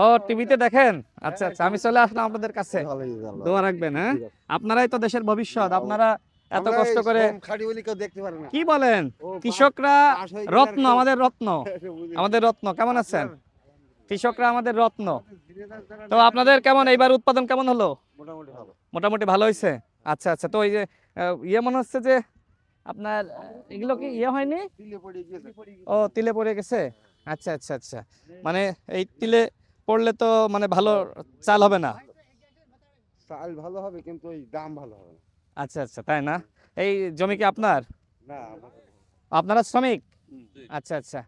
ও টিভিতে দেখেন? আচ্ছা আচ্ছা আমি চলে আসলাম আপনাদের কাছে। দোয়া রাখবেন হ্যাঁ? আপনারাই তো দেশের ভবিষ্যৎ আপনারা এত কষ্ট করে কি বলেন? কৃষকরা রত্ন আমাদের রত্ন। আমাদের রত্ন কেমন আছেন? কৃষকরা আমাদের রত্ন। তো আপনাদের কেমন? এইবার উৎপাদন কেমন হলো? মোটামুটি ভালো। হয়েছে? আচ্ছা আচ্ছা তো ওই যে ইয়ে মনে হচ্ছে যে আপনার এগুলো কি ইয়ে হয়নি? ও তিলে পড়ে গেছে? আচ্ছা আচ্ছা আচ্ছা। মানে এই তিলে পড়লে তো মানে ভালো চাল হবে না। চাল ভালো হবে কিন্তু দাম ভালো হবে আচ্ছা আচ্ছা তাই না? এই জমি কি আপনার? না আপনারা শ্রমিক? আচ্ছা আচ্ছা।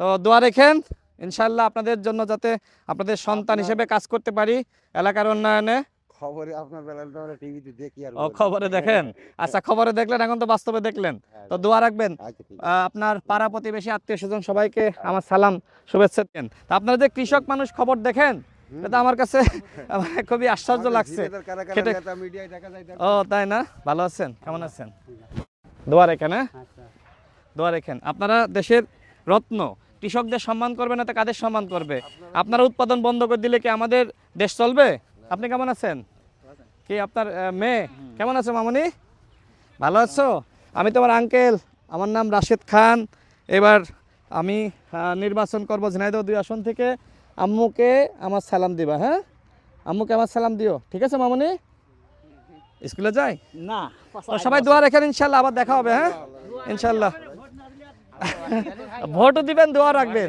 তো দোয়া রেখেন ইনশাল্লাহ আপনাদের জন্য যাতে আপনাদের সন্তান হিসেবে কাজ করতে পারি এলাকার উন্নয়নে। খবরে আপনার আমরা টিভিতে দেখি আর ও খবরে দেখেন? আচ্ছা খবরে দেখলেন এখন তো বাস্তবে দেখলেন। হ্যাঁ, তো দোয়া রাখবেন। আচ্ছা আপনার পাড়া প্রতিবেশী আত্মীয় স্বজন সবাইকে আমার সালাম শুভেচ্ছা দেন তা আপনারা যে কৃষক মানুষ খবর দেখেন এটা আমার কাছে খুবই আশ্চর্য লাগছে। ও তাই না? ভালো আছেন? কেমন আছেন? দোয়া রেখেন হ্যাঁ? দোয়া রেখেন। আপনারা দেশের রত্ন কৃষকদের সম্মান করবে না তো কাদের সম্মান করবে? আপনারা উৎপাদন বন্ধ করে দিলে কি আমাদের দেশ চলবে? আপনি কেমন আছেন? কি আপনার মেয়ে? কেমন আছো মামনি? ভালো আছো? আমি তোমার আঙ্কেল আমার নাম রাশেদ খান। এবার আমি নির্বাচন করব ঝিনাইদহ দুই আসন থেকে। আম্মুকে আমার সালাম দিবা হ্যাঁ? আম্মুকে আমার সালাম দিও। ঠিক আছে মামনি? স্কুলে যাই? না সবাই দোয়া রেখেন ইনশাল্লাহ আবার দেখা হবে হ্যাঁ? ইনশাল্লাহ। ভোটও দিবেন দোয়া রাখবেন।